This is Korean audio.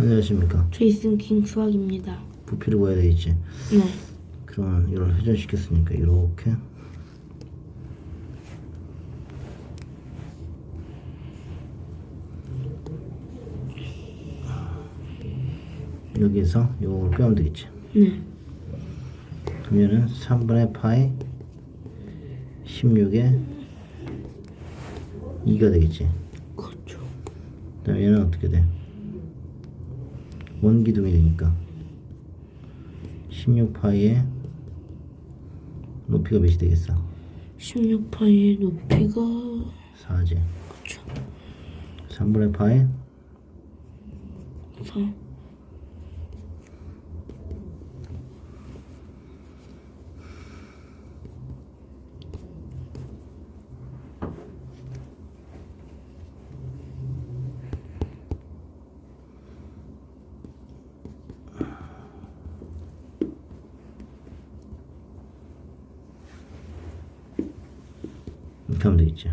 안녕하십니까. 제이슨 킹 수학입니다. 부피를 구해야 되겠지. 네. 그러면 이걸 회전시켰으니까 이렇게 여기서 요걸 빼면 되겠지. 네. 그러면은 3분의 파이 16에 2가 되겠지. 그렇죠. 그다음 얘는 어떻게 돼? 원기둥이 되니까 16파이의 높이가 몇이 되겠어? 16파이의 높이가 4제 그렇죠. 3분의 파이 4. 하면 되겠지